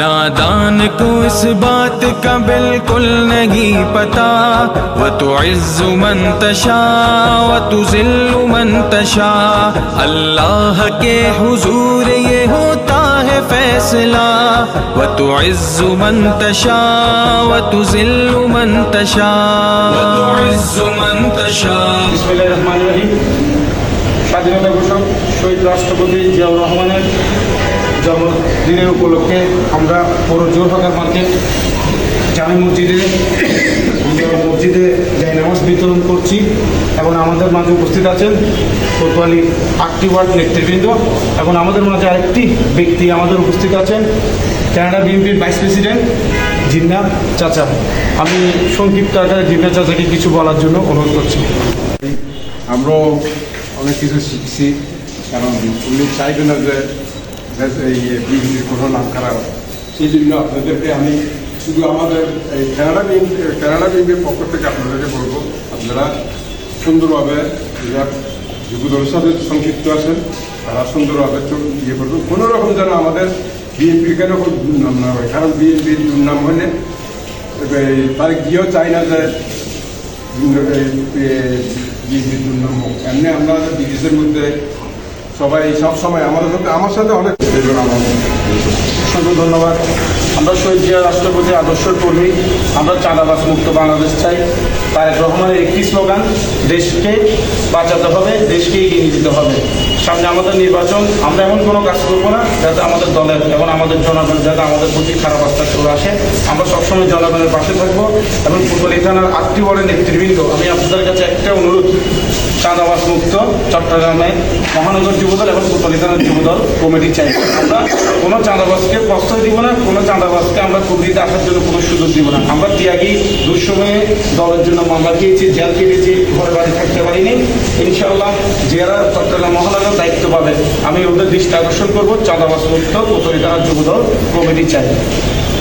نادان کو اس بات کا بالکل نہیں پتا۔ وہ تو عز من تشا و تو ذل من تشا اللہ کے حضور یہ ہوتا ہے فیصلہ۔ و تو عز من تشا و تو ذل من تشا تو عز من تشا بسم اللہ الرحمن الرحیم۔ স্বাধীনতা ঘোষক শহীদ রাষ্ট্রপতি জিয়াউর রহমানের জন্মদিনের উপলক্ষে আমরা পুরো জোরহাকার মার্কেট জামি মসজিদে মসজিদে যাই নামাজ বিতরণ করছি এবং আমাদের মাঝে উপস্থিত আছেন কোতোয়ালি আটটি ওয়ার্ড নেতৃবৃন্দ এবং আমাদের মাঝে আরেকটি ব্যক্তি আমাদের উপস্থিত আছেন, কানাডা বিএনপির ভাইস প্রেসিডেন্ট জিন্না চাচা। আমি সংক্ষিপ্ত আকারে জিন্না চাচাকে কিছু বলার জন্য অনুরোধ করছি। আমরাও অনেক কিছু শিখছি, কারণ উনি চাইবে না যে বিএনপির কোনো নাম খারাপ সেই জন্য আপনাদেরকে আমি শুধু আমাদের এই কানাডা বিএনপি কানাডা বিএনপির পক্ষ থেকে আপনাদেরকে বলব, আপনারা সুন্দরভাবে যারা যুবদলের সাথে সংযুক্ত আছেন, তারা সুন্দরভাবে ইয়ে করবেন কোনো রকম যেন আমাদের বিএনপির কেন দুর্নাম না হয়, কারণ বিএনপির দুর্নাম হলে তারা গিয়েও চায় না যে বিজেপির দুর্নাম হোক। এমনি আমরা বিদেশের মধ্যে সবাই সব সময় আমাদের সাথে আমার সাথে অনেক অসংখ্য ধন্যবাদ। আমরা শহীদ জিয়া রাষ্ট্রপতি, আদর্শ কর্মী, আমরা চাঁদাবাস মুক্ত বাংলাদেশ চাই। তারেক রহমানের একটি স্লোগান, দেশকে বাঁচাতে হবে, দেশকে এগিয়ে নিয়ে যেতে হবে। সামনে আমাদের নির্বাচন, আমরা এমন কোনো কাজ করব না যাতে আমাদের দলের এবং আমাদের জনগণ যাতে আমাদের প্রতি খারাপ রাস্তা চলে আসে। আমরা সবসময় জনগণের পাশে থাকব এবং ফুটবলি থানার ওয়ার্ডের নেতৃবৃন্দ, আমি আপনাদের কাছে একটা অনুরোধ চাঁদাবাস মুক্ত, চট্টগ্রামে মহানগর যুবদল এবং ফুটবলি যুবদল কমিটি চাই। আমরা কোনো চাঁদাবাসকে প্রশ্রয় দিব না, কোনো চাঁদাবাসকে আমরা কবিতে আসার জন্য কোনো সুযোগ দিব না। আমরা ত্যাগী, দুঃসময়ে দলের জন্য মামলা খেয়েছি, জেল কেটেছি ঘরে বাড়ি থাকতে পারিনি। ইনশাল্লাহ যারা চট্টগ্রাম মহানগর দায়িত্ব পাবে। আমি ওদের দৃষ্টি আকর্ষণ করব চাঁদাবাস মুক্ত ফুটবলি যুবদল কমিটি চাই।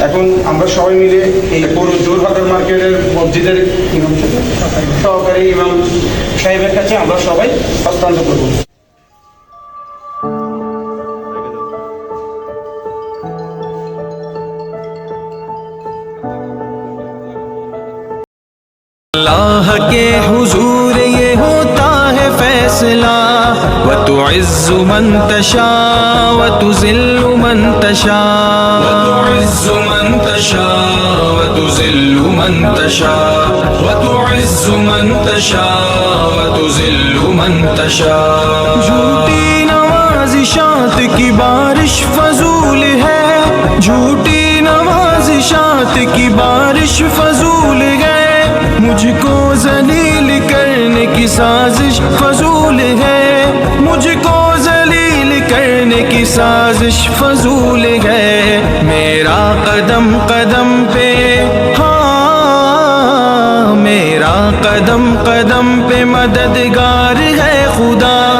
এখন আমরা সবাই মিলে এই পুরো জোরহাটের মার্কেটের মসজিদের সহকারী ইমাম সাহেবের কাছে আমরা সবাই হস্তান্তর করব। اللہ کے حضور یہ ہوتا ہے فیصلہ۔ وتعز من تشاء وتذل من تشاء. وتعز من تشاء وتذل من تشاء. وتعز من تشاء وتذل من تشاء. جھوٹی نوازشات کی بارش فضول ہے۔ جھوٹی نوازشات کی بارش فضول سازش فضول ہے۔ میرا قدم قدم پہ۔ ہاں میرا قدم قدم پہ مددگار ہے خدا۔